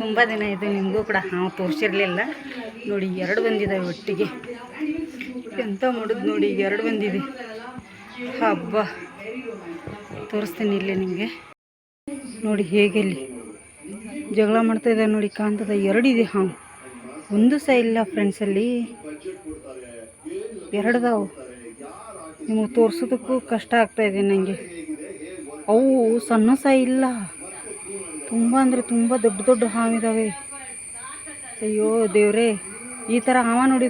ತುಂಬ ದಿನ ಇದು ನಿಮಗೂ ಕೂಡ ಹಾವು ತೋರಿಸಿರಲಿಲ್ಲ. ನೋಡಿ, ಎರಡು ಬಂದಿದ್ದಾವೆ ಒಟ್ಟಿಗೆ. ಎಂಥ ಮಾಡೋದು ನೋಡಿ ಎರಡು ಬಂದಿದೆ. ಹಬ್ಬ. ತೋರಿಸ್ತೀನಿ ಇಲ್ಲಿ ನಿಮಗೆ. ನೋಡಿ, ಹೇಗೆ ಇಲ್ಲಿ ಜಗಳ ಮಾಡ್ತಾ ಇದ್ದಾರೆ ನೋಡಿ ಕಾಣ್ತದೆ ಎರಡಿದೆ ಹಾವು. ಒಂದು ಸಹ ಇಲ್ಲ ಫ್ರೆಂಡ್ಸಲ್ಲಿ ಎರಡದಾವು ನಿಮಗೆ ತೋರಿಸೋದಕ್ಕೂ ಕಷ್ಟ ಆಗ್ತಾ ಇದೆ ನನಗೆ ಅವು ಸಣ್ಣ ಸಹ ಇಲ್ಲ. ತುಂಬ ಅಂದರೆ ತುಂಬ ದೊಡ್ಡ ದೊಡ್ಡ ಹಾವಿದಾವೆ ಅಯ್ಯೋ ದೇವರೇ, ಈ ಥರ ಹಾವ ನೋಡಿ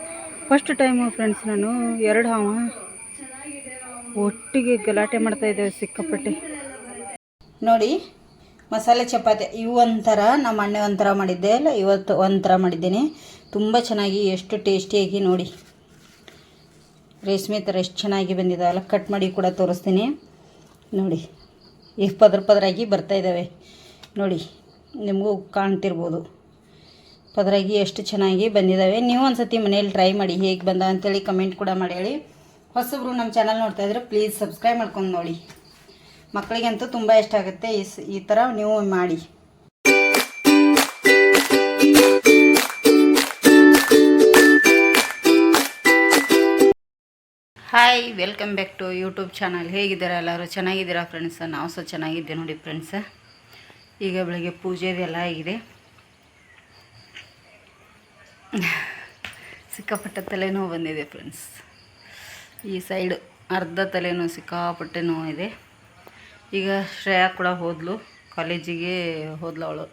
ಫಸ್ಟ್ ಟೈಮು ಫ್ರೆಂಡ್ಸ್ ನಾನು, ಎರಡು ಹಾವ ಒಟ್ಟಿಗೆ ಗಲಾಟೆ ಮಾಡ್ತಾ ಸಿಕ್ಕಾಪಟ್ಟೆ. ನೋಡಿ, ಮಸಾಲೆ ಚಪಾತಿ, ಇವು ಒಂಥರ ನಮ್ಮ ಅಣ್ಣೆ ಒಂಥರ ಮಾಡಿದ್ದೆ ಅಲ್ಲ, ಇವತ್ತು ಒಂಥರ ಮಾಡಿದ್ದೇನೆ. ತುಂಬ ಚೆನ್ನಾಗಿ, ಎಷ್ಟು ಟೇಸ್ಟಿಯಾಗಿ ನೋಡಿ. ರೇಷ್ಮೆ ಥರ ಎಷ್ಟು ಚೆನ್ನಾಗಿ ಬಂದಿದ್ದಾವಲ್ಲ ಕಟ್ ಮಾಡಿ ಕೂಡ ತೋರಿಸ್ತೀನಿ. ನೋಡಿ ಎಷ್ಟು ಪದ್ರ ಪದರಾಗಿ ಬರ್ತಾ ಇದ್ದಾವೆ. ನೋಡಿ, ನಿಮಗೂ ಕಾಣ್ತಿರ್ಬೋದು. ಪದರಾಗಿ ಎಷ್ಟು ಚೆನ್ನಾಗಿ ಬಂದಿದ್ದಾವೆ ನೀವು ಒಂದು ಸತಿ ಮನೇಲಿ ಟ್ರೈ ಮಾಡಿ ಹೇಗೆ ಬಂದ ಅಂತೇಳಿ ಕಮೆಂಟ್ ಕೂಡ ಮಾಡಿ ಹೇಳಿ. ಹೊಸಬ್ರು ನಮ್ಮ ಚಾನಲ್ ನೋಡ್ತಾ ಇದ್ರೆ ಪ್ಲೀಸ್ ಸಬ್ಸ್ಕ್ರೈಬ್ ಮಾಡ್ಕೊಂಡು ನೋಡಿ. ಮಕ್ಕಳಿಗಂತೂ ತುಂಬ ಇಷ್ಟ ಆಗುತ್ತೆ ಈ ಈ ಥರ ನೀವು ಮಾಡಿ. Hi welcome back to YouTube channel ಹೇಗಿದ್ದೀರಾ ಎಲ್ಲರೂ? ಚೆನ್ನಾಗಿದ್ದೀರಾ ಫ್ರೆಂಡ್ಸ್ ನಾವು ಸಹ ಚೆನ್ನಾಗಿದ್ದೆ ನೋಡಿ ಫ್ರೆಂಡ್ಸ್ ಈಗ ಬೆಳಗ್ಗೆ ಪೂಜೆದೆಲ್ಲ ಆಗಿದೆ. ಸಿಕ್ಕಾಪಟ್ಟೆ ತಲೆನೋವು ಬಂದಿದೆ ಫ್ರೆಂಡ್ಸ್ ಈ ಸೈಡ್ ಅರ್ಧ ತಲೆನೋವು, ಸಿಕ್ಕಾಪಟ್ಟೆ ನೋವಿದೆ ಈಗ ಶ್ರೇಯಾ ಕೂಡ ಹೋದ್ಲು ಕಾಲೇಜಿಗೆ ಹೋದ್ಲು ಅವಳು.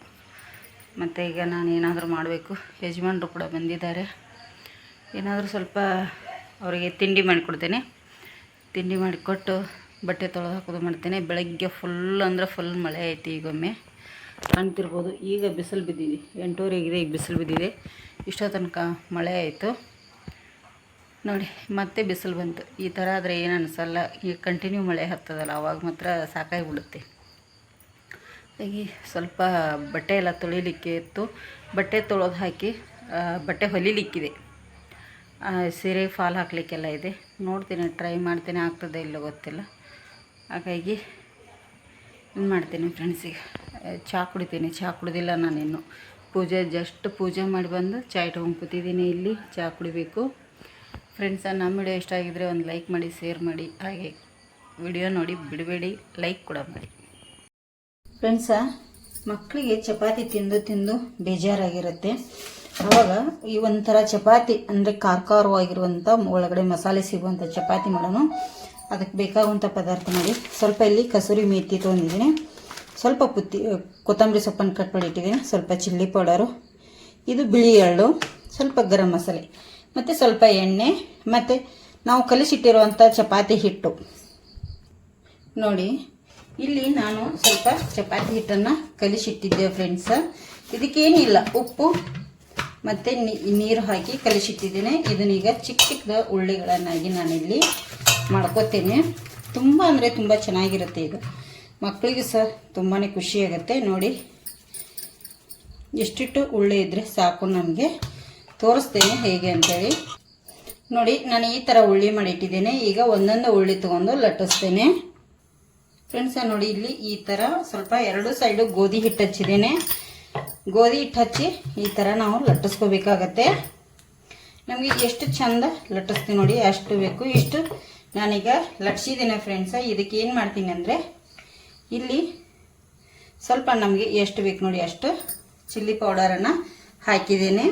ಮತ್ತು ಈಗ ನಾನು ಏನಾದರೂ ಮಾಡಬೇಕು. ಯಜಮಾನರು ಕೂಡ ಬಂದಿದ್ದಾರೆ. ಏನಾದರೂ ಸ್ವಲ್ಪ ಅವರಿಗೆ ತಿಂಡಿ ಮಾಡಿಕೊಡ್ತೇನೆ. ತಿಂಡಿ ಮಾಡಿಕೊಟ್ಟು ಬಟ್ಟೆ ತೊಳೆದು ಹಾಕೋದು ಮಾಡ್ತೇನೆ. ಬೆಳಗ್ಗೆ ಫುಲ್ ಅಂದರೆ ಫುಲ್ ಮಳೆ ಐತಿ ಈಗೊಮ್ಮೆ ಕಾಣ್ತಿರ್ಬೋದು ಈಗ ಬಿಸಿಲು ಬಿದ್ದಿದೆ. ಎಂಟೂವರೆಗಿದೆ, ಈಗ ಬಿಸಿಲು ಬಿದ್ದಿದೆ. ಇಷ್ಟೋ ತನಕ ಮಳೆ ಆಯಿತು. ನೋಡಿ, ಮತ್ತೆ ಬಿಸಿಲು ಬಂತು. ಈ ಥರ ಆದರೆ ಏನು ಅನಿಸಲ್ಲ. ಈಗ ಕಂಟಿನ್ಯೂ ಮಳೆ ಹತ್ತದಲ್ಲ, ಅವಾಗ ಮಾತ್ರ ಸಾಕಾಗಿ ಬಿಡುತ್ತೆ ಹಾಗೆ ಸ್ವಲ್ಪ ಬಟ್ಟೆ ಎಲ್ಲ ತೊಳಿಲಿಕ್ಕೆ ಇತ್ತು. ಬಟ್ಟೆ ತೊಳೆದು ಹಾಕಿ ಬಟ್ಟೆ ಹೊಲಿಲಿಕ್ಕಿದೆ. ಸೀರೆ ಫಾಲ್ ಹಾಕಲಿಕ್ಕೆಲ್ಲ ಇದೆ. ನೋಡ್ತೀನಿ, ಟ್ರೈ ಮಾಡ್ತೀನಿ, ಆಗ್ತದೆ ಇಲ್ಲ ಗೊತ್ತಿಲ್ಲ. ಹಾಗಾಗಿ ಏನು ಮಾಡ್ತೀನಿ ಫ್ರೆಂಡ್ಸಿಗೆ ಚಹಾ ಕುಡಿತೀನಿ. ಚಹಾ ಕುಡಿದಿಲ್ಲ ನಾನಿನ್ನು ಪೂಜೆ ಜಸ್ಟ್ ಪೂಜೆ ಮಾಡಿ ಬಂದು ಚಾ ಇಟ್ಕೊಂಡು ಕೂತಿದ್ದೀನಿ ಇಲ್ಲಿ. ಚಹಾ ಕುಡಿಬೇಕು. ಫ್ರೆಂಡ್ಸ ನಮ್ಮ ವಿಡಿಯೋ ಇಷ್ಟ ಆಗಿದ್ದರೆ ಒಂದು ಲೈಕ್ ಮಾಡಿ ಶೇರ್ ಮಾಡಿ. ಹಾಗೆ ವಿಡಿಯೋ ನೋಡಿ, ಬಿಡಬೇಡಿ. ಲೈಕ್ ಕೂಡ ಮಾಡಿ. ಫ್ರೆಂಡ್ಸ ಮಕ್ಕಳಿಗೆ ಚಪಾತಿ ತಿಂದು ತಿಂದು ಬೇಜಾರಾಗಿರುತ್ತೆ. ಆವಾಗ ಈ ಒಂಥರ ಚಪಾತಿ, ಅಂದರೆ ಖಾರ ಖಾರವಾಗಿರುವಂಥ ಒಳಗಡೆ ಮಸಾಲೆ ಸಿಗುವಂಥ ಚಪಾತಿ ಮಾಡೋಣ ಅದಕ್ಕೆ ಬೇಕಾಗುವಂಥ ಪದಾರ್ಥ ಮಾಡಿ ಸ್ವಲ್ಪ ಇಲ್ಲಿ ಕಸೂರಿ ಮೇಥಿ ತೊಗೊಂಡಿದ್ದೀನಿ. ಸ್ವಲ್ಪ ಪುತ್ತಿ ಕೊತ್ತಂಬರಿ ಸೊಪ್ಪನ್ನು ಕಟ್ ಮಾಡಿ ಇಟ್ಟಿದ್ದೀನಿ. ಸ್ವಲ್ಪ ಚಿಲ್ಲಿ ಪೌಡರು. ಇದು ಬಿಳಿ ಎಳ್ಳು, ಸ್ವಲ್ಪ ಗರಂ ಮಸಾಲೆ, ಮತ್ತು ಸ್ವಲ್ಪ ಎಣ್ಣೆ, ಮತ್ತು ನಾವು ಕಲಿಸಿಟ್ಟಿರುವಂಥ ಚಪಾತಿ ಹಿಟ್ಟು. ನೋಡಿ, ಇಲ್ಲಿ ನಾನು ಸ್ವಲ್ಪ ಚಪಾತಿ ಹಿಟ್ಟನ್ನು ಕಲಿಸಿಟ್ಟಿದ್ದೆ ಫ್ರೆಂಡ್ಸ. ಇದಕ್ಕೇನಿಲ್ಲ ಉಪ್ಪು, ಮತ್ತು ನೀರು ಹಾಕಿ ಕಲಿಸಿಟ್ಟಿದ್ದೀನಿ. ಇದನ್ನೀಗ ಚಿಕ್ಕ ಚಿಕ್ಕದ ಉಳ್ಳಿಗಳನ್ನಾಗಿ ನಾನಿಲ್ಲಿ ಮಾಡ್ಕೋತೇನೆ. ತುಂಬ ಅಂದರೆ ತುಂಬ ಚೆನ್ನಾಗಿರುತ್ತೆ ಇದು. ಮಕ್ಕಳಿಗೆ ಸಹ ತುಂಬಾ ಖುಷಿಯಾಗುತ್ತೆ ನೋಡಿ, ಎಷ್ಟಿಟ್ಟು ಉಳ್ಳಿ ಇದ್ದರೆ ಸಾಕು ನನಗೆ. ತೋರಿಸ್ತೇನೆ ಹೇಗೆ ಅಂತೇಳಿ. ನೋಡಿ, ನಾನು ಈ ಥರ ಉಳ್ಳಿ ಮಾಡಿಟ್ಟಿದ್ದೇನೆ. ಈಗ ಒಂದೊಂದು ಉಳ್ಳಿ ತೊಗೊಂಡು ಲಟ್ಟಿಸ್ತೇನೆ. ಫ್ರೆಂಡ್ಸ ನೋಡಿ, ಇಲ್ಲಿ ಈ ಥರ ಸ್ವಲ್ಪ ಎರಡು ಸೈಡು ಗೋಧಿ ಹಿಟ್ಟು ಹಚ್ಚಿದ್ದೇನೆ. ಗೋಧಿ ಹಿಟ್ಟು ಹಚ್ಚಿ ಈ ಥರ ನಾವು ಲಟ್ಟಿಸ್ಕೋಬೇಕಾಗತ್ತೆ. ನಮಗೆ ಎಷ್ಟು ಚಂದ ಲಟ್ಟಿಸ್ತೀವಿ ನೋಡಿ, ಅಷ್ಟು ಬೇಕು. ಇಷ್ಟು ನಾನೀಗ ಲಟ್ಸಿದ್ದೀನಿ ಫ್ರೆಂಡ್ಸ ಇದಕ್ಕೆ ಏನು ಮಾಡ್ತೀನಿ ಅಂದರೆ, ಇಲ್ಲಿ ಸ್ವಲ್ಪ ನಮಗೆ ಎಷ್ಟು ಬೇಕು ನೋಡಿ, ಅಷ್ಟು ಚಿಲ್ಲಿ ಪೌಡರನ್ನು ಹಾಕಿದ್ದೀನಿ.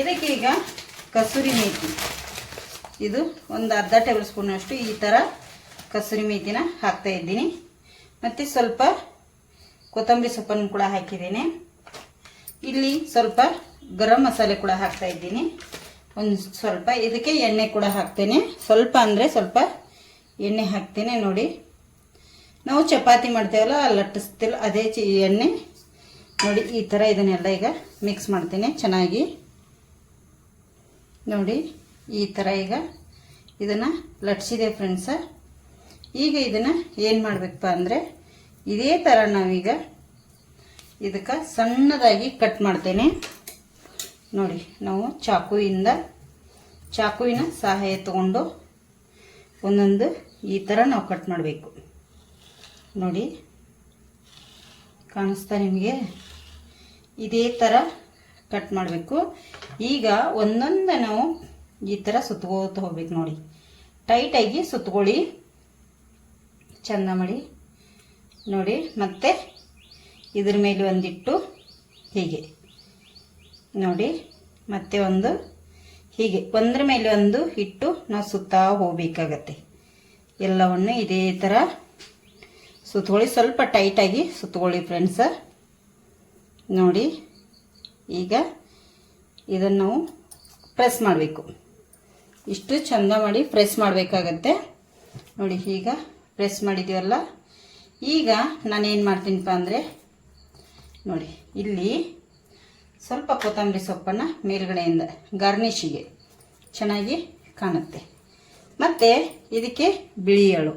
ಇದಕ್ಕೆ ಈಗ ಕಸೂರಿ ಮೇಥಿ ಇದು ಒಂದು ಅರ್ಧ ಟೇಬಲ್ ಸ್ಪೂನಷ್ಟು ಈ ಥರ ಕಸೂರಿ ಮೇಥಿನ ಹಾಕ್ತಾ ಇದ್ದೀನಿ. ಮತ್ತು ಸ್ವಲ್ಪ ಕೊತ್ತಂಬರಿ ಸೊಪ್ಪನ್ನು ಕೂಡ ಹಾಕಿದ್ದೀನಿ. ಇಲ್ಲಿ ಸ್ವಲ್ಪ ಗರಂ ಮಸಾಲೆ ಕೂಡ ಹಾಕ್ತಾ ಇದ್ದೀನಿ. ಒಂದು ಸ್ವಲ್ಪ, ಇದಕ್ಕೆ ಎಣ್ಣೆ ಕೂಡ ಹಾಕ್ತೇನೆ. ಸ್ವಲ್ಪ ಅಂದರೆ ಸ್ವಲ್ಪ ಎಣ್ಣೆ ಹಾಕ್ತೇನೆ ನೋಡಿ. ನಾವು ಚಪಾತಿ ಮಾಡ್ತೇವಲ್ಲ, ಲಟ್ಟಿಸ್ತಿಲ್ಲ, ಅದೇ ಚಿ ಎಣ್ಣೆ. ನೋಡಿ, ಈ ಥರ ಇದನ್ನೆಲ್ಲ ಈಗ ಮಿಕ್ಸ್ ಮಾಡ್ತೇನೆ ಚೆನ್ನಾಗಿ. ನೋಡಿ, ಈ ಥರ ಈಗ ಇದನ್ನು ಲಟ್ಸಿದೆ ಫ್ರೆಂಡ್ಸ ಈಗ ಇದನ್ನು ಏನು ಮಾಡಬೇಕಪ್ಪ ಅಂದರೆ, ಇದೇ ಥರ ನಾವೀಗ ಇದಕ್ಕೆ ಸಣ್ಣದಾಗಿ ಕಟ್ ಮಾಡ್ತೇನೆ. ನೋಡಿ, ನಾವು ಚಾಕುವಿಂದ ಚಾಕುವಿನ ಸಹಾಯ ತಗೊಂಡು ಒಂದೊಂದು ಈ ಥರ ನಾವು ಕಟ್ ಮಾಡಬೇಕು. ನೋಡಿ, ಕಾಣಿಸ್ತಾ ನಿಮಗೆ? ಇದೇ ಥರ ಕಟ್ ಮಾಡಬೇಕು. ಈಗ ಒಂದೊಂದು ನಾವು ಈ ಥರ ಸುತ್ತಗೋತ ಹೋಗ್ಬೇಕು ನೋಡಿ. ಟೈಟಾಗಿ ಸುತ್ಕೊಳ್ಳಿ ಚೆಂದ ಮಾಡಿ. ನೋಡಿ, ಮತ್ತೆ ಇದ್ರ ಮೇಲೆ ಒಂದಿಟ್ಟು, ಹೀಗೆ. ನೋಡಿ, ಮತ್ತೆ ಒಂದು, ಹೀಗೆ, ಒಂದ್ರ ಮೇಲೆ ಒಂದು ಹಿಟ್ಟು ನಾವು ಸುತ್ತಾ ಹೋಗಬೇಕಾಗತ್ತೆ. ಎಲ್ಲವನ್ನು ಇದೇ ಥರ ಸುತ್ಕೊಳ್ಳಿ, ಸ್ವಲ್ಪ ಟೈಟಾಗಿ ಸುತ್ಕೊಳ್ಳಿ ಫ್ರೆಂಡ್ಸ ನೋಡಿ, ಈಗ ಇದನ್ನು ನಾವು ಪ್ರೆಸ್ ಮಾಡಬೇಕು. ಇಷ್ಟು ಚಂದ ಮಾಡಿ ಪ್ರೆಸ್ ಮಾಡಬೇಕಾಗತ್ತೆ. ನೋಡಿ, ಈಗ ಪ್ರೆಸ್ ಮಾಡಿದ್ದೀವಲ್ಲ ಈಗ ನಾನೇನು ಮಾಡ್ತೀನಪ್ಪ ಅಂದರೆ, ನೋಡಿ, ಇಲ್ಲಿ ಸ್ವಲ್ಪ ಕೊತ್ತಂಬರಿ ಸೊಪ್ಪನ್ನು ಮೇಲ್ಗಡೆಯಿಂದ ಗಾರ್ನಿಷಿಗೆ ಚೆನ್ನಾಗಿ ಕಾಣುತ್ತೆ. ಮತ್ತು ಇದಕ್ಕೆ ಬಿಳಿ ಎಳು.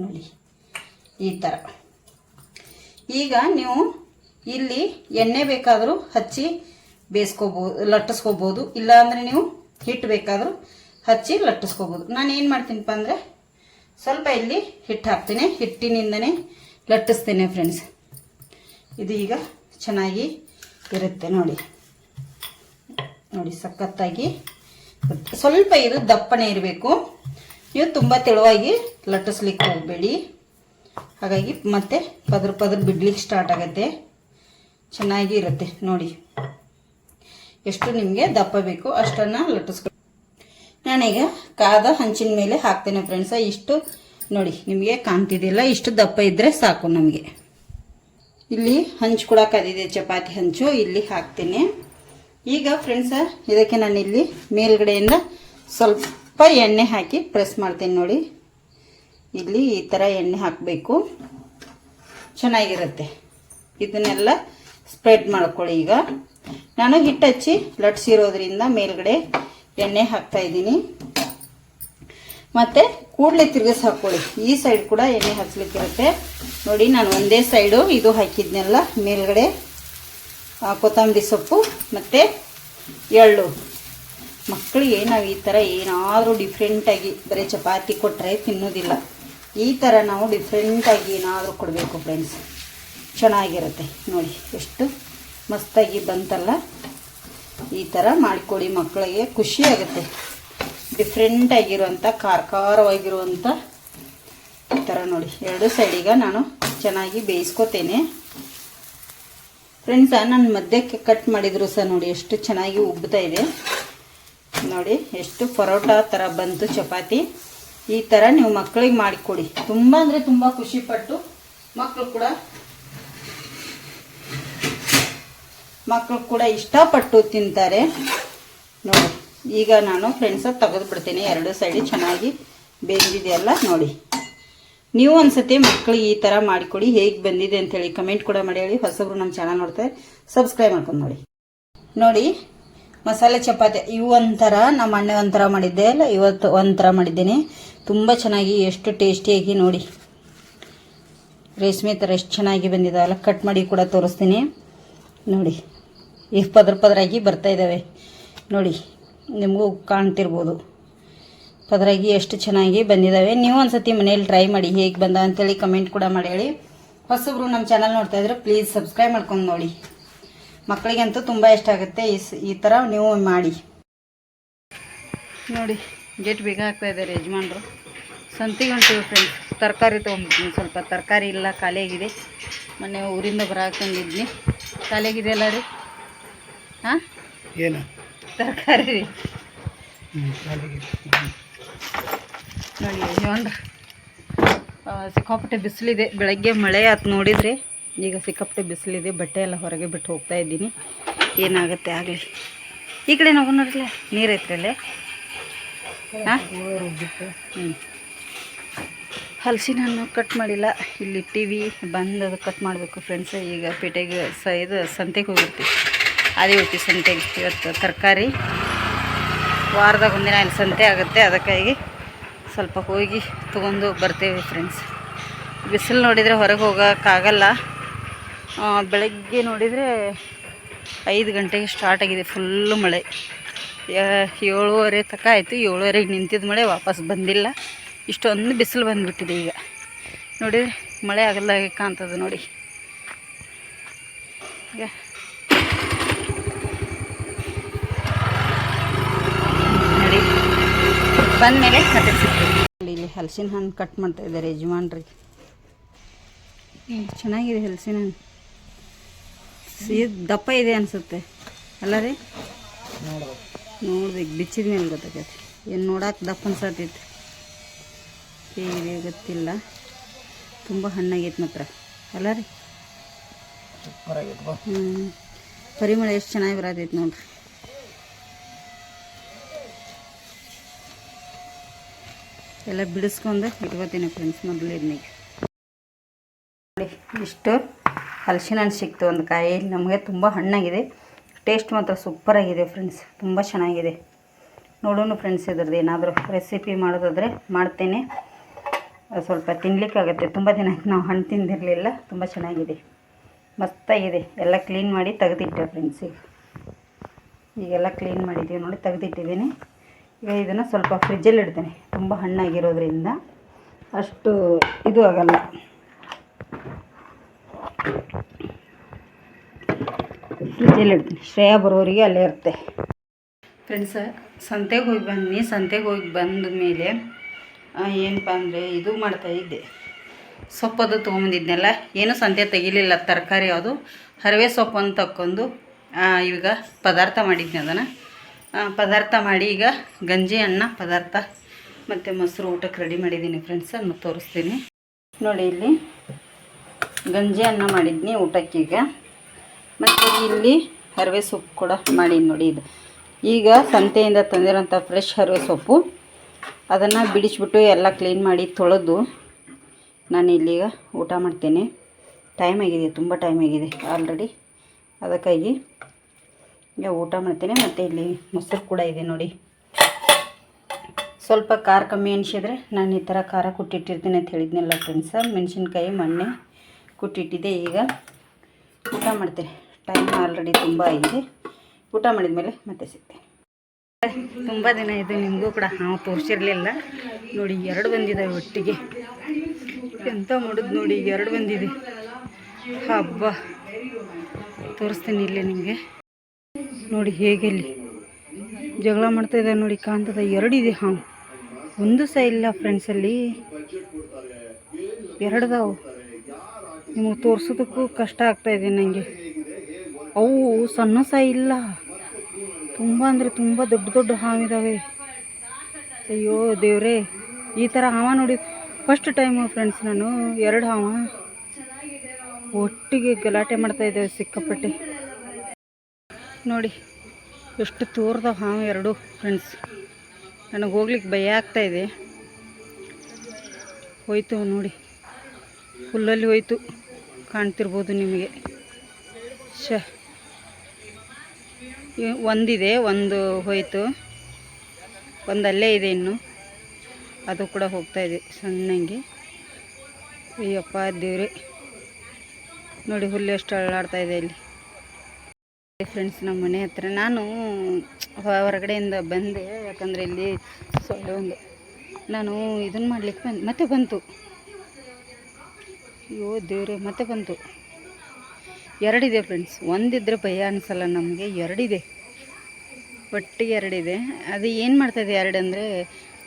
ನೋಡಿ, ಈ ಥರ ಈಗ ನೀವು ಇಲ್ಲಿ ಎಣ್ಣೆ ಬೇಕಾದರೂ ಹಚ್ಚಿ ಬೇಯಿಸ್ಕೋಬೋದು, ಲಟ್ಟಿಸ್ಕೋಬೋದು, ಇಲ್ಲಾಂದರೆ ನೀವು ಹಿಟ್ಟು ಬೇಕಾದರೂ ಹಚ್ಚಿ ಲಟ್ಟಿಸ್ಕೋಬೋದು. ನಾನು ಏನು ಮಾಡ್ತೀನಪ್ಪ ಅಂದರೆ ಸ್ವಲ್ಪ ಇಲ್ಲಿ ಹಿಟ್ಟು ಹಾಕ್ತೀನಿ. ಹಿಟ್ಟಿನಿಂದನೇ ಲಟ್ಟಿಸ್ತೇನೆ ಫ್ರೆಂಡ್ಸ್ ಇದು ಈಗ ಚೆನ್ನಾಗಿ ಇರುತ್ತೆ ನೋಡಿ. ನೋಡಿ, ಸಖತ್ತಾಗಿ ಸ್ವಲ್ಪ ಇದು ದಪ್ಪನೇ ಇರಬೇಕು. ನೀವು ತುಂಬ ತೆಳುವಾಗಿ ಲಟ್ಟಿಸ್ಲಿಕ್ಕೆ ಹೋಗಬೇಡಿ. ಹಾಗಾಗಿ ಮತ್ತೆ ಪದ್ರ ಪದ್ರ ಬಿಡ್ಲಿಕ್ಕೆ ಸ್ಟಾರ್ಟ್ ಆಗುತ್ತೆ. ಚೆನ್ನಾಗಿ ಇರುತ್ತೆ ನೋಡಿ. ಎಷ್ಟು ನಿಮಗೆ ದಪ್ಪ ಬೇಕು ಅಷ್ಟನ್ನು ಲಟ್ಟಿಸ್ಕೊ ನಾನೀಗ ಕಾದ ಹಂಚಿನ ಮೇಲೆ ಹಾಕ್ತೇನೆ ಫ್ರೆಂಡ್ಸ ಇಷ್ಟು ನೋಡಿ, ನಿಮಗೆ ಕಾಣ್ತಿದೆಯಲ್ಲ ಇಷ್ಟು ದಪ್ಪ ಇದ್ದರೆ ಸಾಕು ನಮಗೆ. ಇಲ್ಲಿ ಹಂಚು ಕೂಡ ಕದಿದೆ, ಚಪಾತಿ ಹಂಚು, ಇಲ್ಲಿ ಹಾಕ್ತೀನಿ. ಈಗ ಫ್ರೆಂಡ್ಸ ಇದಕ್ಕೆ ನಾನು ಇಲ್ಲಿ ಮೇಲ್ಗಡೆಯಿಂದ ಸ್ವಲ್ಪ ಎಣ್ಣೆ ಹಾಕಿ ಪ್ರೆಸ್ ಮಾಡ್ತೀನಿ ನೋಡಿ. ಇಲ್ಲಿ ಈ ಥರ ಎಣ್ಣೆ ಹಾಕಬೇಕು. ಚೆನ್ನಾಗಿರುತ್ತೆ. ಇದನ್ನೆಲ್ಲ ಸ್ಪ್ರೆಡ್ ಮಾಡ್ಕೊಳ್ಳಿ ಈಗ. ನಾನು ಹಿಟ್ಟು ಹಚ್ಚಿ ಲಟ್ಸಿರೋದ್ರಿಂದ ಮೇಲ್ಗಡೆ ಎಣ್ಣೆ ಹಾಕ್ತಾ ಇದ್ದೀನಿ. ಮತ್ತೆ ಕೂಡಲೇ ತಿರುಗಿಸಿ ಹಾಕೊಳ್ಳಿ ಈ ಸೈಡ್ ಕೂಡ ಎಣ್ಣೆ ಹಚ್ಲಿಕ್ಕಿರುತ್ತೆ ನೋಡಿ, ನಾನು ಒಂದೇ ಸೈಡು ಇದು ಹಾಕಿದ್ನೆಲ್ಲ, ಮೇಲ್ಗಡೆ ಕೊತ್ತಂಬರಿ ಸೊಪ್ಪು ಮತ್ತು ಎಳ್ಳು. ಮಕ್ಕಳಿಗೆ ನಾವು ಈ ಥರ ಏನಾದರೂ ಡಿಫ್ರೆಂಟಾಗಿ ಬರೀ ಚಪಾತಿ ಕೊಟ್ಟರೆ ತಿನ್ನೋದಿಲ್ಲ. ಈ ಥರ ನಾವು ಡಿಫ್ರೆಂಟಾಗಿ ಏನಾದರೂ ಕೊಡಬೇಕು ಫ್ರೆಂಡ್ಸ್ ಚೆನ್ನಾಗಿರುತ್ತೆ. ನೋಡಿ, ಎಷ್ಟು ಮಸ್ತಾಗಿ ಬಂತಲ್ಲ. ಈ ಥರ ಮಾಡಿಕೊಡಿ ಮಕ್ಕಳಿಗೆ ಖುಷಿ ಆಗುತ್ತೆ. ಡಿಫ್ರೆಂಟ್ ಆಗಿರುವಂಥ ಖಾರ ಖಾರವಾಗಿರುವಂಥ ಈ ಥರ ನೋಡಿ. ಎರಡು ಸೈಡಿಗ ನಾನು ಚೆನ್ನಾಗಿ ಬೇಯಿಸ್ಕೋತೇನೆ. ಫ್ರೆಂಡ್ಸ ನಾನು ಮಧ್ಯಕ್ಕೆ ಕಟ್ ಮಾಡಿದ್ರು ಸಹ ನೋಡಿ, ಎಷ್ಟು ಚೆನ್ನಾಗಿ ಉಬ್ಬುತ್ತಾ ಇದೆ. ನೋಡಿ, ಎಷ್ಟು ಪರೋಟ ಥರ ಬಂತು ಚಪಾತಿ. ಈ ಥರ ನೀವು ಮಕ್ಕಳಿಗೆ ಮಾಡಿಕೊಡಿ. ತುಂಬ ಅಂದರೆ ತುಂಬ ಖುಷಿಪಟ್ಟು ಮಕ್ಕಳು ಕೂಡ ಮಕ್ಕಳು ಕೂಡ ಇಷ್ಟಪಟ್ಟು ತಿಂತಾರೆ. ನೋಡಿ. ಈಗ ನಾನು ಫ್ರೆಂಡ್ಸ ತೆಗೆದು ಬಿಡ್ತೀನಿ. ಎರಡು ಸೈಡ್ ಚೆನ್ನಾಗಿ ಬೆಂದಿದೆಯಲ್ಲ ನೋಡಿ. ನೀವು ಒಂದ್ಸತಿ ಮಕ್ಕಳಿಗೆ ಈ ಥರ ಮಾಡಿಕೊಡಿ, ಹೇಗೆ ಬಂದಿದೆ ಅಂತೇಳಿ ಕಮೆಂಟ್ ಕೂಡ ಮಾಡಿ ಹೇಳಿ. ಹೊಸಬ್ರು ನಮ್ಮ ಚಾನಲ್ ನೋಡ್ತಾರೆ ಸಬ್ಸ್ಕ್ರೈಬ್ ಮಾಡ್ಕೊಂಡು ನೋಡಿ. ನೋಡಿ, ಮಸಾಲೆ ಚಪಾತಿ, ಇವು ಒಂಥರ ನಮ್ಮ ಅಣ್ಣ ಒಂಥರ ಮಾಡಿದ್ದೆ ಅಲ್ಲ, ಇವತ್ತು ಒಂಥರ ಮಾಡಿದ್ದೀನಿ. ತುಂಬ ಚೆನ್ನಾಗಿ, ಎಷ್ಟು ಟೇಸ್ಟಿಯಾಗಿ ನೋಡಿ. ರೇಷ್ಮೆ ಥರ ಎಷ್ಟು ಚೆನ್ನಾಗಿ ಬಂದಿದ್ದಾವಲ್ಲ ಕಟ್ ಮಾಡಿ ಕೂಡ ತೋರಿಸ್ತೀನಿ. ನೋಡಿ ಈ ಪದ್ರ ಪದರಾಗಿ ಬರ್ತಾ ಇದ್ದಾವೆ ನೋಡಿ ನಿಮಗೂ ಕಾಣ್ತಿರ್ಬೋದು. ಪದರಾಗಿ ಎಷ್ಟು ಚೆನ್ನಾಗಿ ಬಂದಿದ್ದಾವೆ ನೀವು ಒಂದ್ಸತಿ ಮನೇಲಿ ಟ್ರೈ ಮಾಡಿ ಹೇಗೆ ಬಂದ ಅಂತೇಳಿ ಕಮೆಂಟ್ ಕೂಡ ಮಾಡಿ ಹೇಳಿ. ಹೊಸಬ್ರು ನಮ್ಮ ಚಾನಲ್ ನೋಡ್ತಾ ಇದ್ರೆ ಪ್ಲೀಸ್ ಸಬ್ಸ್ಕ್ರೈಬ್ ಮಾಡ್ಕೊಂಡು ನೋಡಿ. ಮಕ್ಕಳಿಗಂತೂ ತುಂಬ ಇಷ್ಟ ಆಗುತ್ತೆ ಈ ಈ ಥರ ನೀವು ಮಾಡಿ. ನೋಡಿ ಗೇಟ್ ಬೇಗ ಆಗ್ತಾ ಇದ್ದಾರೆ ಯಜಮಾನ್ರು. ಸಂತಿಗೆ ಫ್ರೆಂಡ್ಸ್ ತರಕಾರಿ ತೊಗೊಂಡ್ಬಿಟ್ಟು ಸ್ವಲ್ಪ ತರಕಾರಿ ಇಲ್ಲ ಖಾಲಿಯಾಗಿದೆ. ಮೊನ್ನೆ ಊರಿಂದ ಬರಾಕೊಂಡಿದ್ವಿ ಖಾಲಿಯಾಗಿದೆ ಅಲ್ಲ ರೀ? ಹಾಂ? ಏನು? ತರಕಾರಿ. ನೋಡಿ ಒಂದು ಸಿಕ್ಕಾಪಟ್ಟೆ ಬಿಸಿಲಿದೆ. ಬೆಳಗ್ಗೆ ಮಳೆ ಆತು ನೋಡಿದರೆ ಈಗ ಸಿಕ್ಕಾಪಟ್ಟೆ ಬಿಸಿಲಿದೆ. ಬಟ್ಟೆ ಎಲ್ಲ ಹೊರಗೆ ಬಿಟ್ಟು ಹೋಗ್ತಾ ಇದ್ದೀನಿ. ಏನಾಗುತ್ತೆ ಆಗಲಿ. ಈ ಕಡೆ ನಾವು ನೋಡ್ರಲ್ಲ ನೀರು ಐತ್ರಿ ಅಲ್ಲೇ. ಹಾಂ? ಹ್ಞೂ ಹಲಸಿನ ಹಣ್ಣು ಕಟ್ ಮಾಡಿಲ್ಲ. ಇಲ್ಲಿ ಟಿ ವಿ ಬಂದು ಅದು ಕಟ್ ಮಾಡಬೇಕು ಫ್ರೆಂಡ್ಸ್ ಈಗ ಪೇಟೆಗೆ ಸ ಇದು ಸಂತೆಗೆ ಹೋಗಿರ್ತೀವಿ. ಅದೇ ಹುಟ್ಟಿ ಸಂತೆಗೆ ಇವತ್ತು ತರಕಾರಿ. ವಾರದಾಗ ಒಂದಿನ ಇಲ್ಲಿ ಸಂತೆ ಆಗುತ್ತೆ, ಅದಕ್ಕಾಗಿ ಸ್ವಲ್ಪ ಹೋಗಿ ತೊಗೊಂಡು ಬರ್ತೇವೆ ಫ್ರೆಂಡ್ಸ್ ಬಿಸಿಲು ನೋಡಿದರೆ ಹೊರಗೆ ಹೋಗೋಕ್ಕಾಗಲ್ಲ. ಬೆಳಗ್ಗೆ ನೋಡಿದರೆ ಐದು ಗಂಟೆಗೆ ಸ್ಟಾರ್ಟ್ ಆಗಿದೆ ಫುಲ್ಲು ಮಳೆ. ಏಳುವರೆ ತನಕ ಆಯಿತು. ಏಳುವರೆಗೆ ನಿಂತಿದ್ದ ಮಳೆ, ವಾಪಸ್ ಬಂದಿಲ್ಲ. ಇಷ್ಟೊಂದು ಬಿಸಿಲು ಬಂದುಬಿಟ್ಟಿದೆ ಈಗ. ನೋಡಿದರೆ ಮಳೆ ಆಗಲ್ಲ ಕಾಣ್ತದೆ ನೋಡಿ. ಈಗ ನೋಡಿ ಬಂದಮೇಲೆ ಮೇಲೆ ಸಿಗ್ತೀವಿ ಇಲ್ಲಿ ಹಲಸಿನ ಹಣ್ಣು ಕಟ್ ಮಾಡ್ತಾ ಇದ್ದಾರೆ ಯಜಮಾನ್ರಿ. ಚೆನ್ನಾಗಿದೆ ಹಲಸಿನ ಹಣ್ಣು. ದಪ್ಪ ಇದೆ ಅನಿಸುತ್ತೆ. ಅಲ್ಲ ರೀ? ನೋಡ್ಬೇಕು ಬಿಚ್ಚಿದ ಮೇಲೆ ಗೊತ್ತಾಗತ್ತೆ. ಏನು ನೋಡಕ್ಕೆ ದಪ್ಪ ಅನ್ಸತ್ತೈತೆ ಹೇಗಿದೆ ಗೊತ್ತಿಲ್ಲ. ತುಂಬ ಹಣ್ಣಾಗೈತೆ ಮಾತ್ರ. ಅಲ್ಲ ರೀ? ಹ್ಞೂ ಪರಿಮಳ ಎಷ್ಟು ಚೆನ್ನಾಗಿ ಬರತೈತೆ ನೋಡ್ರಿ. ಎಲ್ಲ ಬಿಡಿಸ್ಕೊಂಡು ಇಟ್ಕೋತೀನಿ ಫ್ರೆಂಡ್ಸ್ ಮೊದಲಿದ್ನಿಗೆ ನೋಡಿ, ಇಷ್ಟು ಹಲಸಿನ ಹಣ್ಣು ಸಿಕ್ತು ಒಂದು ಕಾಯಿ. ನಮಗೆ ತುಂಬ ಹಣ್ಣಾಗಿದೆ. ಟೇಸ್ಟ್ ಮಾತ್ರ ಸೂಪರಾಗಿದೆ ಫ್ರೆಂಡ್ಸ್ ತುಂಬ ಚೆನ್ನಾಗಿದೆ. ನೋಡೋಣ ಫ್ರೆಂಡ್ಸ್ ಇದ್ರದ್ದು ಏನಾದರೂ ರೆಸಿಪಿ ಮಾಡೋದಾದರೆ ಮಾಡ್ತೇನೆ. ಸ್ವಲ್ಪ ತಿನ್ನಲಿಕ್ಕಾಗತ್ತೆ ತುಂಬ ದಿನ ನಾವು ಹಣ್ಣು ತಿಂದಿರಲಿಲ್ಲ. ತುಂಬ ಚೆನ್ನಾಗಿದೆ. ಮಸ್ತಾಗಿದೆ. ಎಲ್ಲ ಕ್ಲೀನ್ ಮಾಡಿ ತೆಗೆದಿಟ್ಟೆ ಫ್ರೆಂಡ್ಸಿಗೆ ಈಗ. ಈಗೆಲ್ಲ ಕ್ಲೀನ್ ಮಾಡಿದ್ದೀವಿ. ನೋಡಿ, ತೆಗೆದಿಟ್ಟಿದ್ದೀನಿ. ಈಗ ಇದನ್ನು ಸ್ವಲ್ಪ ಫ್ರಿಜ್ಜಲ್ಲಿ ಇಡ್ತೇನೆ. ತುಂಬ ಹಣ್ಣಾಗಿರೋದ್ರಿಂದ ಅಷ್ಟು ಇದು ಆಗಲ್ಲ. ಫ್ರಿಜ್ಜಲ್ಲಿ ಇಡ್ತೀನಿ. ಶ್ರೇಯಾ ಬರೋರಿಗೆ ಅಲ್ಲೇ ಇರುತ್ತೆ. ಫ್ರೆಂಡ್ಸ ಸಂತೆಗೆ ಹೋಗಿ ಬನ್ನಿ ಸಂತೆಗೆ ಹೋಗಿ ಬಂದ ಮೇಲೆ ಏನಪ್ಪ ಅಂದರೆ ಇದು ಮಾಡ್ತಾ ಇದ್ದೆ. ಸೊಪ್ಪದು ತೊಗೊಂಬಂದಿದ್ನೆಲ್ಲ, ಏನೂ ಸಂತೆ ತೆಗಿಲಿಲ್ಲ, ತರಕಾರಿ ಯಾವುದು. ಹರವೆ ಸೊಪ್ಪನ್ನು ತಕ್ಕೊಂಡು ಈಗ ಪದಾರ್ಥ ಮಾಡಿದ್ನಿ ಅದನ್ನು. ಪದಾರ್ಥ ಮಾಡಿ ಈಗ ಗಂಜಿ, ಅನ್ನ, ಪದಾರ್ಥ ಮತ್ತು ಮೊಸರು ಊಟಕ್ಕೆ ರೆಡಿ ಮಾಡಿದ್ದೀನಿ ಫ್ರೆಂಡ್ಸ್ ಅದನ್ನು ತೋರಿಸ್ತೀನಿ. ನೋಡಿ ಇಲ್ಲಿ ಗಂಜಿ, ಅನ್ನ ಮಾಡಿದ್ನಿ ಊಟಕ್ಕೀಗ ಮತ್ತು ಇಲ್ಲಿ ಹರವೆ ಸೊಪ್ಪು ಕೂಡ ಮಾಡಿದ್ದು ನೋಡಿ ಇದು. ಈಗ ಸಂತೆಯಿಂದ ತಂದಿರೋಂಥ ಫ್ರೆಶ್ ಹರವೆ ಸೊಪ್ಪು. ಅದನ್ನು ಬಿಡಿಸ್ಬಿಟ್ಟು ಎಲ್ಲ ಕ್ಲೀನ್ ಮಾಡಿ ತೊಳೆದು ನಾನು ಇಲ್ಲಿಗ ಊಟ ಮಾಡ್ತೇನೆ. ಟೈಮ್ ಆಗಿದೆ, ತುಂಬ ಟೈಮ್ ಆಗಿದೆ ಆಲ್ರೆಡಿ ಅದಕ್ಕಾಗಿ ಈಗ ಊಟ ಮಾಡ್ತೀನಿ, ಮತ್ತು ಇಲ್ಲಿ ಮೊಸರು ಕೂಡ ಇದೆ ನೋಡಿ. ಸ್ವಲ್ಪ ಖಾರ ಕಮ್ಮಿ ಅನಿಸಿದ್ರೆ ನಾನು ಈ ಥರ ಖಾರ ಕುಟ್ಟಿಟ್ಟಿರ್ತೀನಿ ಅಂತ ಹೇಳಿದ್ನಲ್ಲ ಫ್ರೆಂಡ್ಸ ಮೆಣಸಿನ್ಕಾಯಿ, ಮಣ್ಣೆ ಕುಟ್ಟಿಟ್ಟಿದ್ದೆ ಈಗ. ಊಟ ಮಾಡ್ತೀನಿ. ಟೈಮ್ ಆಲ್ರೆಡಿ ತುಂಬ ಆಗಿದೆ. ಊಟ ಮಾಡಿದ ಮೇಲೆ ಮತ್ತೆ ಸಿಗ್ತೀನಿ. ತುಂಬ ದಿನ ಇದು ನಿಮಗೂ ಕೂಡ ಹಾವು ತೋರಿಸಿರಲಿಲ್ಲ. ನೋಡಿ, ಎರಡು ಬಂದಿದೆ ಒಟ್ಟಿಗೆ. ಎಂತ ಮಾಡೋದು ನೋಡಿ ಎರಡು ಬಂದಿದೆ. ಹಬ್ಬ. ತೋರಿಸ್ತೀನಿ ಇಲ್ಲಿ ನಿಮಗೆ. ನೋಡಿ ಹೇಗೆ ಜಗಳ ಮಾಡ್ತಾ ಇದ್ದಾರೆ ನೋಡಿ, ಕಾಂತದ ಎರಡಿದೆ ಹಾವು ಒಂದು ಸಹ ಇಲ್ಲ ಫ್ರೆಂಡ್ಸಲ್ಲಿ ಎರಡ್ದಾವು ನಿಮಗೆ ತೋರಿಸೋದಕ್ಕೂ ಕಷ್ಟ ಆಗ್ತಾ ಇದೆ ನನಗೆ ಅವು ಸಣ್ಣ ಸಹ ಇಲ್ಲ. ತುಂಬ ಅಂದರೆ ತುಂಬ ದೊಡ್ಡ ದೊಡ್ಡ ಹಾವಿದಾವೆ ಅಯ್ಯೋ ದೇವರೇ, ಈ ಥರ ಹಾವ ನೋಡಿ. ಫಸ್ಟ್ ಟೈಮು ಫ್ರೆಂಡ್ಸ್ ನಾನು, ಎರಡು ಹಾವ ಒಟ್ಟಿಗೆ ಗಲಾಟೆ ಮಾಡ್ತಾ ಸಿಕ್ಕಾಪಟ್ಟೆ. ನೋಡಿ, ಎಷ್ಟು ತೋರ್ದ ಹಾವು ಎರಡು ಫ್ರೆಂಡ್ಸ್ ನನಗೆ ಹೋಗ್ಲಿಕ್ಕೆ ಭಯ ಆಗ್ತಾ ಇದೆ. ಹೋಯ್ತು ನೋಡಿ, ಹುಲ್ಲಲ್ಲಿ ಹೋಯ್ತು, ಕಾಣ್ತಿರ್ಬೋದು ನಿಮಗೆ. ಶ ಒಂದಿದೆ, ಒಂದು ಹೋಯ್ತು ಅಲ್ಲೇ ಇದೆ ಇನ್ನು. ಅದು ಕೂಡ ಹೋಗ್ತಾ ಇದೆ ಸಣ್ಣಂಗೆ. ಅಯ್ಯಪ್ಪ ದೇವ್ರೆ, ನೋಡಿ ಹುಲ್ಲು ಎಷ್ಟು ಅಳ್ಳಾಡ್ತಾ ಇದೆ ಇಲ್ಲಿ ಫ್ರೆಂಡ್ಸ್ ನಮ್ಮ ಮನೆ ಹತ್ರ. ನಾನು ಹೊರಗಡೆಯಿಂದ ಬಂದೆ, ಯಾಕಂದರೆ ಇಲ್ಲಿ ಸೊಳ್ಳೆ ಒಂದು ನಾನು ಇದನ್ನು ಮಾಡ್ಲಿಕ್ಕೆ ಬಂದು. ಮತ್ತೆ ಬಂತು. ಅಯ್ಯೋ ದೇವ್ರೆ, ಮತ್ತೆ ಬಂತು. ಎರಡಿದೆ ಫ್ರೆಂಡ್ಸ್ ಒಂದಿದ್ರೆ ಭಯ ಅನಿಸಲ್ಲ ನಮಗೆ, ಎರಡಿದೆ. ಒಟ್ಟಿಗೆ ಎರಡಿದೆ. ಅದು ಏನು ಮಾಡ್ತಾಯಿದೆ ಎರಡು ಅಂದರೆ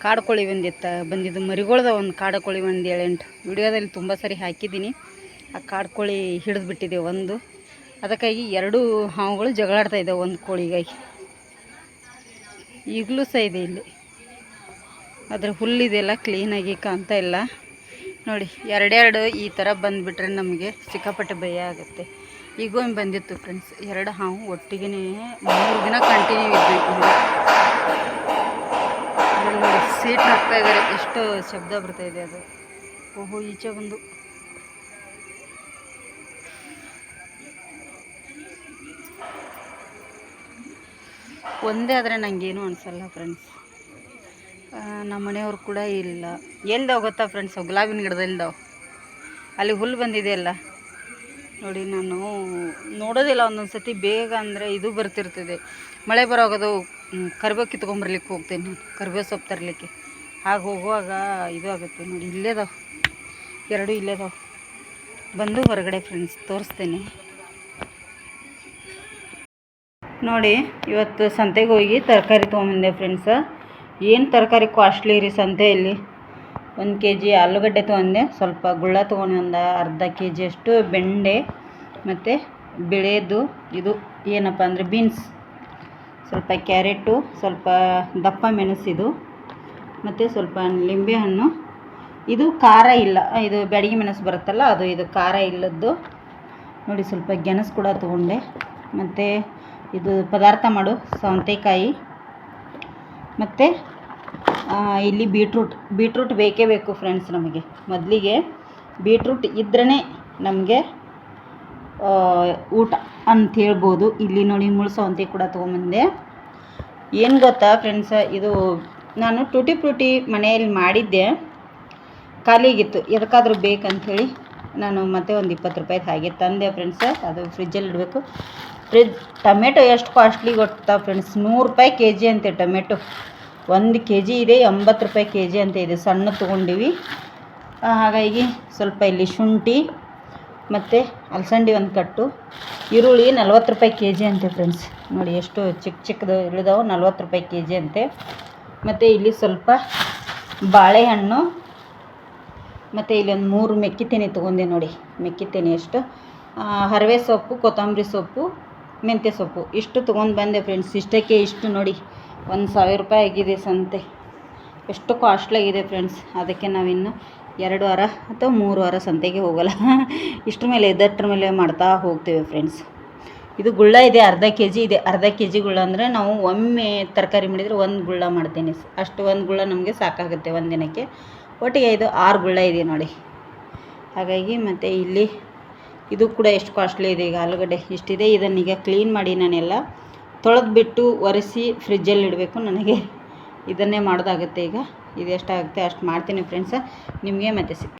ಕಾಡು ಕೋಳಿ ಬಂದಿತ್ತ ಬಂದಿದ್ದು. ಮರಿಗಳ್ದ ಒಂದು ಕಾಡು ಕೋಳಿ ಒಂದು ಏಳೆಂಟು ವಿಡಿಯೋದಲ್ಲಿ ತುಂಬ ಸರಿ ಹಾಕಿದ್ದೀನಿ. ಆ ಕಾಡು ಕೋಳಿ ಹಿಡಿದು ಬಿಟ್ಟಿದೆ ಒಂದು. ಅದಕ್ಕಾಗಿ ಎರಡು ಹಾವುಗಳು ಜಗಳಾಡ್ತಾ ಇದ್ದಾವೆ ಒಂದು ಕೋಳಿಗಾಗಿ. ಈಗಲೂ ಸಹ ಇದೆ ಇಲ್ಲಿ. ಅದ್ರ ಹುಲ್ಲಿದೆಲ್ಲ ಕ್ಲೀನಾಗಿ ಕಾಣ್ತಾ ಇಲ್ಲ. ನೋಡಿ, ಎರಡೆರಡು ಈ ಥರ ಬಂದುಬಿಟ್ರೆ ನಮಗೆ ಸಿಕ್ಕಾಪಟ್ಟೆ ಭಯ ಆಗುತ್ತೆ. ಈಗ ಒಮ್ಮೆ ಬಂದಿತ್ತು ಫ್ರೆಂಡ್ಸ್ ಎರಡು ಹಾವು ಒಟ್ಟಿಗೆ ಮೂರು ದಿನ ಕಂಟಿನ್ಯೂ ಇರಬೇಕು ನೋಡಿ, ಸೀಟ್ ಹಾಕ್ತಾ ಇದ್ದಾರೆ. ಎಷ್ಟು ಶಬ್ದ ಬರ್ತಾ ಇದೆ ಅದು. ಓಹೋ, ಈಚೆ ಬಂದು. ಒಂದೇ ಆದರೆ ನನಗೇನು ಅನಿಸಲ್ಲ ಫ್ರೆಂಡ್ಸ್ ನಮ್ಮ ಮನೆಯವ್ರು ಕೂಡ ಇಲ್ಲ. ಎಲ್ದಾವ್ ಗೊತ್ತಾ ಫ್ರೆಂಡ್ಸ್ ಗುಲಾಬಿನ ಗಿಡದಲ್ದಾವ್ ಅಲ್ಲಿ ಹುಲ್ಲು ಬಂದಿದೆಯಲ್ಲ ನೋಡಿ, ನಾನು ನೋಡೋದಿಲ್ಲ ಒಂದೊಂದು ಸತಿ ಬೇಗ ಅಂದರೆ ಇದು ಬರ್ತಿರ್ತದೆ. ಮಳೆ ಬರೋಗೋದು ಕರಿಬೇವು ಕಿತ್ಕೊಂಬರ್ಲಿಕ್ಕೆ ಹೋಗ್ತೇನೆ ನಾನು. ಕರಿಬೇವು ಸೊಪ್ಪು ತರಲಿಕ್ಕೆ. ಹಾಗೆ ಹೋಗುವಾಗ ಇದು ಆಗುತ್ತೆ. ನೋಡಿ ಇಲ್ಲೇದಾವೆ ಎರಡು ಇಲ್ಲೇದಾವೆ ಬಂದು ಹೊರಗಡೆ ಫ್ರೆಂಡ್ಸ್ ತೋರಿಸ್ತೇನೆ. ನೋಡಿ, ಇವತ್ತು ಸಂತೆಗೆ ಹೋಗಿ ತರಕಾರಿ ತೊಗೊಂಬಂದೆ ಫ್ರೆಂಡ್ಸ ಏನು ತರಕಾರಿ ಕಾಸ್ಟ್ಲಿ ರೀ ಸಂತೆಯಲ್ಲಿ ಒಂದು ಕೆ ಜಿ ಆಲೂಗಡ್ಡೆ ತೊಗೊಂಡೆ ಸ್ವಲ್ಪ ಗುಳ್ಳ ತೊಗೊಂಡು ಒಂದು ಅರ್ಧ ಕೆ ಜಿಯಷ್ಟು ಬೆಂಡೆ, ಮತ್ತು ಬಿಳೆದು, ಇದು ಏನಪ್ಪ ಅಂದರೆ ಬೀನ್ಸ್ ಸ್ವಲ್ಪ ಕ್ಯಾರೆಟು, ಸ್ವಲ್ಪ ದಪ್ಪ ಮೆಣಸಿದು ಮತ್ತು ಸ್ವಲ್ಪ ಲಿಂಬೆ ಹಣ್ಣು. ಇದು ಖಾರ ಇಲ್ಲ, ಇದು ಬೆಡಗಿ ಮೆಣಸು ಬರುತ್ತಲ್ಲ, ಅದು ಇದು ಖಾರ ಇಲ್ಲದ್ದು. ನೋಡಿ, ಸ್ವಲ್ಪ ಗೆಣಸು ಕೂಡ ತೊಗೊಂಡೆ, ಮತ್ತು ಇದು ಪದಾರ್ಥ ಮಾಡು, ಸೌತೆಕಾಯಿ. ಮತ್ತು ಇಲ್ಲಿ ಬೀಟ್ರೂಟ್. ಬೀಟ್ರೂಟ್ ಬೇಕೇ ಬೇಕು ಫ್ರೆಂಡ್ಸ್ ನಮಗೆ. ಮೊದಲಿಗೆ ಬೀಟ್ರೂಟ್ ಇದ್ರೇ ನಮಗೆ ಊಟ ಅಂತ ಹೇಳ್ಬೋದು. ಇಲ್ಲಿ ನೋಡಿ ಮುಳ್ಳು ಸೌಂತೆ ಕೂಡ ತೊಗೊಂಬಂದೆ. ಏನು ಗೊತ್ತಾ ಫ್ರೆಂಡ್ಸ ಇದು ನಾನು ಟೂಟಿ ಫ್ರೂಟಿ ಮನೆಯಲ್ಲಿ ಮಾಡಿದ್ದೆ. ಖಾಲಿಗಿತ್ತು. ಎದಕ್ಕಾದ್ರೂ ಬೇಕಂಥೇಳಿ ನಾನು ಮತ್ತೆ ಒಂದು ಇಪ್ಪತ್ತು ರೂಪಾಯಿದು ಹಾಗೆ ತಂದೆ ಫ್ರೆಂಡ್ಸ ಅದು ಫ್ರಿಜ್ಜಲ್ಲಿ ಇಡಬೇಕು. ಫ್ರಿಜ್ ಟೊಮೆಟೊ ಎಷ್ಟು ಕಾಸ್ಟ್ಲಿ ಗೊತ್ತಾ ಫ್ರೆಂಡ್ಸ್ ನೂರು ರೂಪಾಯಿ ಕೆ ಜಿ ಅಂತೆ ಟೊಮೆಟೊ. ಒಂದು ಕೆ ಜಿ ಇದೆ, ಎಂಬತ್ತು ರೂಪಾಯಿ ಕೆ ಜಿ ಅಂತ ಇದೆ. ಸಣ್ಣ ತೊಗೊಂಡಿವಿ. ಹಾಗಾಗಿ ಸ್ವಲ್ಪ ಇಲ್ಲಿ ಶುಂಠಿ, ಮತ್ತು ಅಲಸಂಡಿ ಒಂದು ಕಟ್ಟು. ಈರುಳ್ಳಿ ನಲ್ವತ್ತು ರೂಪಾಯಿ ಕೆ ಜಿ ಅಂತೆ ಫ್ರೆಂಡ್ಸ್ ನೋಡಿ ಎಷ್ಟು ಚಿಕ್ಕ ಚಿಕ್ಕದು ಇಳಿದವು, ನಲ್ವತ್ತು ರೂಪಾಯಿ ಕೆ ಜಿ ಅಂತೆ. ಮತ್ತು ಇಲ್ಲಿ ಸ್ವಲ್ಪ ಬಾಳೆಹಣ್ಣು, ಮತ್ತು ಇಲ್ಲಿ ಒಂದು ಮೂರು ಮೆಕ್ಕಿತೆನೆ ತೊಗೊಂಡೆ ನೋಡಿ. ಮೆಕ್ಕಿತೆನೆ ಎಷ್ಟು? ಹರವೆ ಸೊಪ್ಪು, ಕೊತ್ತಂಬರಿ ಸೊಪ್ಪು ಮೆಂತ್ಯ ಸೊಪ್ಪು. ಇಷ್ಟು ತೊಗೊಂಡು ಬಂದೆ ಫ್ರೆಂಡ್ಸ್ ಇಷ್ಟಕ್ಕೆ ಇಷ್ಟು ನೋಡಿ. ಒಂದು ಸಾವಿರ ರೂಪಾಯಿ ಆಗಿದೆ ಸಂತೆ. ಎಷ್ಟು ಕಾಸ್ಟ್ಲಿ ಆಗಿದೆ ಫ್ರೆಂಡ್ಸ್ ಅದಕ್ಕೆ ನಾವಿನ್ನು ಎರಡು ವಾರ ಅಥವಾ ಮೂರು ವಾರ ಸಂತೆಗೆ ಹೋಗಲ್ಲ. ಇಷ್ಟ್ರ ಮೇಲೆ ಎದ್ದಟ್ರ ಮೇಲೆ ಮಾಡ್ತಾ ಹೋಗ್ತೇವೆ ಫ್ರೆಂಡ್ಸ್ ಇದು ಗುಳ್ಳ ಇದೆ, ಅರ್ಧ ಕೆ ಜಿ ಇದೆ. ಅರ್ಧ ಕೆ ಜಿ ಗುಳ್ಳ ಅಂದರೆ ನಾವು ಒಮ್ಮೆ ತರಕಾರಿ ಮಾಡಿದರೆ ಒಂದು ಗುಳ್ಳ ಮಾಡ್ತೀನಿ. ಅಷ್ಟು ಒಂದು ಗುಳ್ಳ ನಮಗೆ ಸಾಕಾಗುತ್ತೆ ಒಂದು ದಿನಕ್ಕೆ. ಒಟ್ಟಿಗೆ ಇದು ಆರು ಗುಳ್ಳ ಇದೆ ನೋಡಿ. ಹಾಗಾಗಿ ಮತ್ತು ಇಲ್ಲಿ ಇದು ಕೂಡ ಎಷ್ಟು ಕಾಸ್ಟ್ಲಿ ಇದೆ ಈಗ ಆಲೂಗಡ್ಡೆ ಇಷ್ಟಿದೆ. ಇದನ್ನೀಗ ಕ್ಲೀನ್ ಮಾಡಿ ನಾನೆಲ್ಲ ತೊಳೆದ್ಬಿಟ್ಟು ಒರೆಸಿ ಫ್ರಿಜ್ಜಲ್ಲಿ ಇಡಬೇಕು. ನನಗೆ ಇದನ್ನೇ ಮಾಡೋದಾಗುತ್ತೆ ಈಗ. ಇದು ಎಷ್ಟಾಗುತ್ತೆ ಅಷ್ಟು ಮಾಡ್ತೀನಿ ಫ್ರೆಂಡ್ಸ ನಿಮಗೆ ಮತ್ತೆ ಸಿಗ್ತೀನಿ.